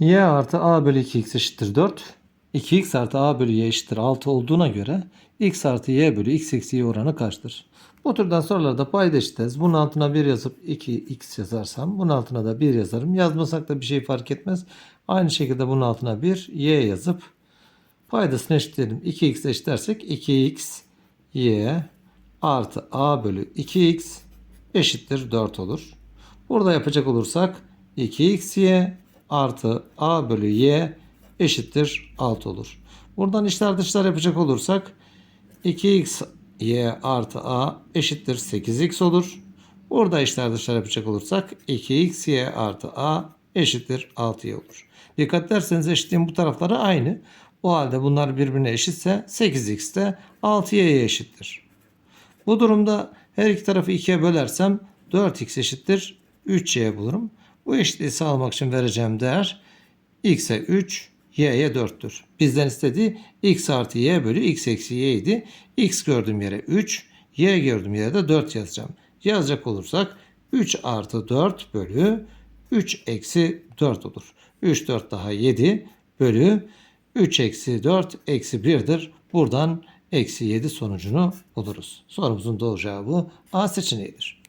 y artı a bölü 2x eşittir 4. 2x artı a bölü y eşittir 6 olduğuna göre x artı y bölü x eksi y oranı kaçtır? Bu türden sorularda payda eşitez. Bunun altına 1 yazıp 2x yazarsam bunun altına da 1 yazarım. Yazmasak da bir şey fark etmez. Aynı şekilde bunun altına 1 y yazıp paydasını eşitleyelim. 2x eşitlersek 2x y artı a bölü 2x eşittir 4 olur. Burada yapacak olursak 2xy artı a bölü y eşittir 6 olur. Buradan içler dışlar yapacak olursak 2xy artı a eşittir 8x olur. Burada içler dışlar yapacak olursak 2xy artı a eşittir 6y olur. Dikkat ederseniz eşitliğin bu tarafları aynı. O halde bunlar birbirine eşitse 8x de 6y'ye eşittir. Bu durumda her iki tarafı 2'ye bölersem 4x eşittir 3y bulurum. Bu eşitliği sağlamak için vereceğim değer x'e 3, y'ye 4'tür. Bizden istediği x artı y bölü x eksi y idi. x gördüğüm yere 3, y gördüğüm yere de 4 yazacağım. Yazacak olursak 3 artı 4 bölü 3 eksi 4 olur. 3 4 daha 7 bölü 3 eksi 4 eksi 1'dir. Buradan eksi 7 sonucunu buluruz. Sorumuzun doğru cevabı A seçeneğidir.